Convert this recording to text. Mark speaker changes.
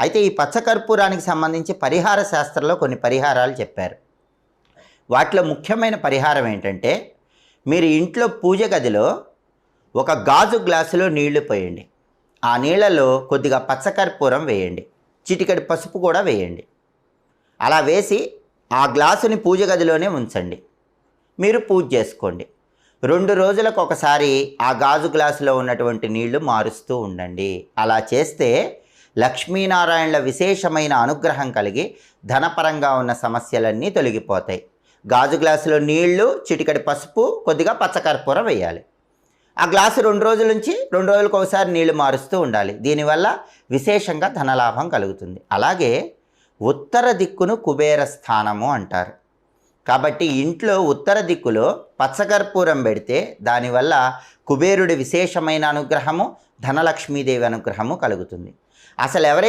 Speaker 1: అయితే ఈ పచ్చకర్పూరానికి సంబంధించి పరిహార శాస్త్రంలో కొన్ని పరిహారాలు చెప్పారు. వాటిలో ముఖ్యమైన పరిహారం ఏంటంటే మీరు ఇంట్లో పూజ గదిలో ఒక గాజు గ్లాసులో నీళ్ళు పోయండి. ఆ నీళ్ళలో కొద్దిగా పచ్చకర్పూరం వేయండి. చిటికడి పసుపు కూడా వేయండి. అలా వేసి ఆ గ్లాసుని పూజ గదిలోనే ఉంచండి. మీరు పూజ చేసుకోండి. రెండు రోజులకు ఒకసారి ఆ గాజు గ్లాసులో ఉన్నటువంటి నీళ్ళు మారుస్తూ ఉండండి. అలా చేస్తే లక్ష్మీనారాయణల విశేషమైన అనుగ్రహం కలిగి ధనపరంగా ఉన్న సమస్యలన్నీ తొలగిపోతాయి. గాజు గ్లాసులో నీళ్ళు చిటికడి పసుపు కొద్దిగా పచ్చకర్పూరం వేయాలి. ఆ గ్లాసు రెండు రోజుల నుంచి రెండు రోజులకు ఒకసారి నీళ్ళు మారుస్తూ ఉండాలి. దీనివల్ల విశేషంగా ధనలాభం కలుగుతుంది. అలాగే ఉత్తర దిక్కును కుబేర స్థానము అంటారు. కాబట్టి ఇంట్లో ఉత్తర దిక్కులో పచ్చకర్పూరం పెడితే దానివల్ల కుబేరుడి విశేషమైన అనుగ్రహము ధనలక్ష్మీదేవి అనుగ్రహము కలుగుతుంది. అసలు ఎవరైతే